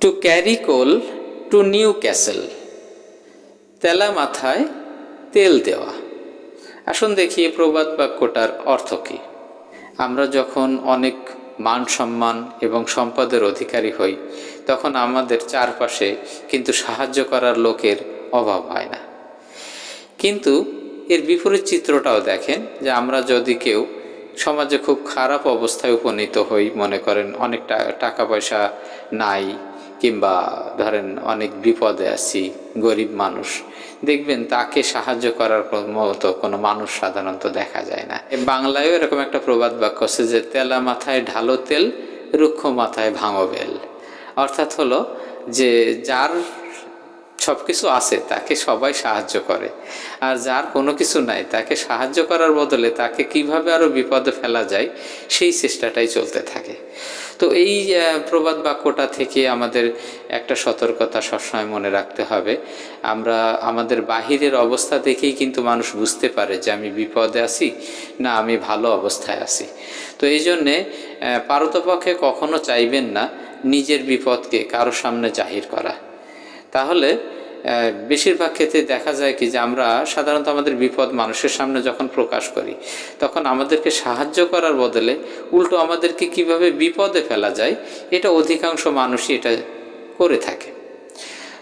To carry coal to Newcastle. তেলা মাথায় তেল দেওয়া। আসুন দেখি প্রবাদ বাক্যটার অর্থ কী। আমরা যখন অনেক মান সম্মান এবং সম্পদের অধিকারী হই, তখন আমাদের চারপাশে কিন্তু সাহায্য করার লোকের অভাব হয় না। কিন্তু এর বিপরীত চিত্রটাও দেখেন যে আমরা যদি কেউ সমাজে খুব খারাপ অবস্থায় উপনীত হই মনে করেন, অনেক টাকা পয়সা নাই কিংবা ধরেন অনেক বিপদে আছি, গরিব মানুষ। দেখবেন তাকে সাহায্য করার মতো কোনো মানুষ সাধারণত দেখা যায় না। বাংলায়ও এরকম একটা প্রবাদ বাক্য আছে যে, তেলা মাথায় ঢালো তেল, রুক্ষ মাথায় ভাঙো বেল। অর্থাৎ হলো যে, যার সব কিছু আছে, তাকে সবাই সাহায্য করে। আর যার কোনো কিছু নাই, তাকে সাহায্য করার বদলে তাকে কীভাবে আরও বিপদে ফেলা যায়, সেই চেষ্টাটাই চলতে থাকে। তো এই প্রবাদ বাক্যটা থেকে আমাদের একটা সতর্কতা সবসময় মনে রাখতে হবে। আমরা আমাদের বাহিরের অবস্থা দেখেই কিন্তু মানুষ বুঝতে পারে যে আমি বিপদে আছি, না আমি ভালো অবস্থায় আছি। তো এই জন্যে পারতপক্ষে কখনো চাইবেন না নিজের বিপদকে কারও সামনে জাহির করা। তাহলে বেশিরভাগ ক্ষেত্রে দেখা যায় কি যে আমরা সাধারণত আমাদের বিপদ মানুষের সামনে যখন প্রকাশ করি, তখন আমাদেরকে সাহায্য করার বদলে উল্টো আমাদেরকে কীভাবে বিপদে ফেলা যায়, এটা অধিকাংশ মানুষই এটা করে থাকে।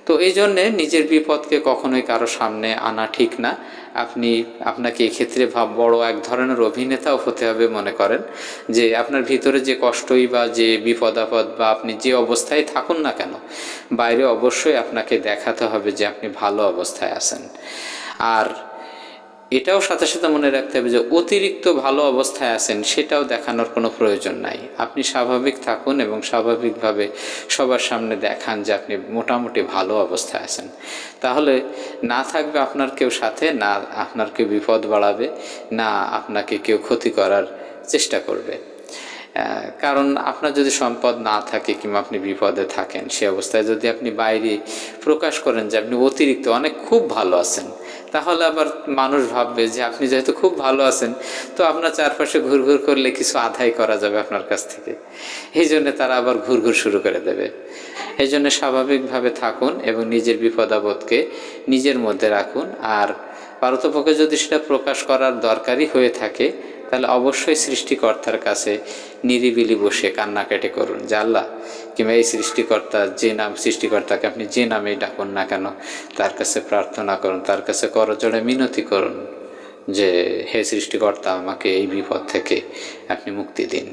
তো এই জন্যে নিজের বিপদকে কখনোই কারও সামনে আনা ঠিক না। আপনি আপনাকে এক্ষেত্রে ভাব বড় এক ধরনের অভিনেতাও হতে হবে মনে করেন, যে আপনার ভিতরে যে কষ্টই বা যে বিপদ আপদ বা আপনি যে অবস্থায় থাকুন না কেন, বাইরে অবশ্যই আপনাকে দেখাতে হবে যে আপনি ভালো অবস্থায় আছেন। আর এটাও সাথে সাথে মনে রাখতে হবে যে অতিরিক্ত ভালো অবস্থায় আছেন, সেটাও দেখানোর কোনো প্রয়োজন নাই। আপনি স্বাভাবিক থাকুন এবং স্বাভাবিকভাবে সবার সামনে দেখান যে আপনি মোটামুটি ভালো অবস্থায় আছেন। তাহলে না থাকবে আপনার কেউ সাথে, না আপনার কেউ বিপদ বাড়াবে, না আপনাকে কেউ ক্ষতি করার চেষ্টা করবে। কারণ আপনার যদি সম্পদ না থাকে কিংবা আপনি বিপদে থাকেন, সে অবস্থায় যদি আপনি বাইরে প্রকাশ করেন যে আপনি অতিরিক্ত অনেক খুব ভালো আছেন, তাহলে আবার মানুষ ভাববে যে আপনি যেহেতু খুব ভালো আছেন, তো আপনার চারপাশে ঘুরঘুর করলে কিছু আদায় করা যাবে আপনার কাছ থেকে। এই জন্য তারা আবার ঘুরঘুর শুরু করে দেবে। এই জন্য স্বাভাবিকভাবে থাকুন এবং নিজের বিপদাবোধকে নিজের মধ্যে রাখুন। আর পারতপক্ষে যদি সেটা প্রকাশ করার দরকারই হয়ে থাকে তাহলে অবশ্যই সৃষ্টিকর্তার কাছে নিরিবিলি বসে কান্নাকাটি করুন, যে আল্লাহ, কিংবা এই সৃষ্টিকর্তা যে নাম, সৃষ্টিকর্তাকে আপনি যে নামেই ডাকুন না কেন, তার কাছে প্রার্থনা করুন, তার কাছে করজোড়ে মিনতি করুন যে, হে সৃষ্টিকর্তা, আমাকে এই বিপদ থেকে আপনি মুক্তি দিন।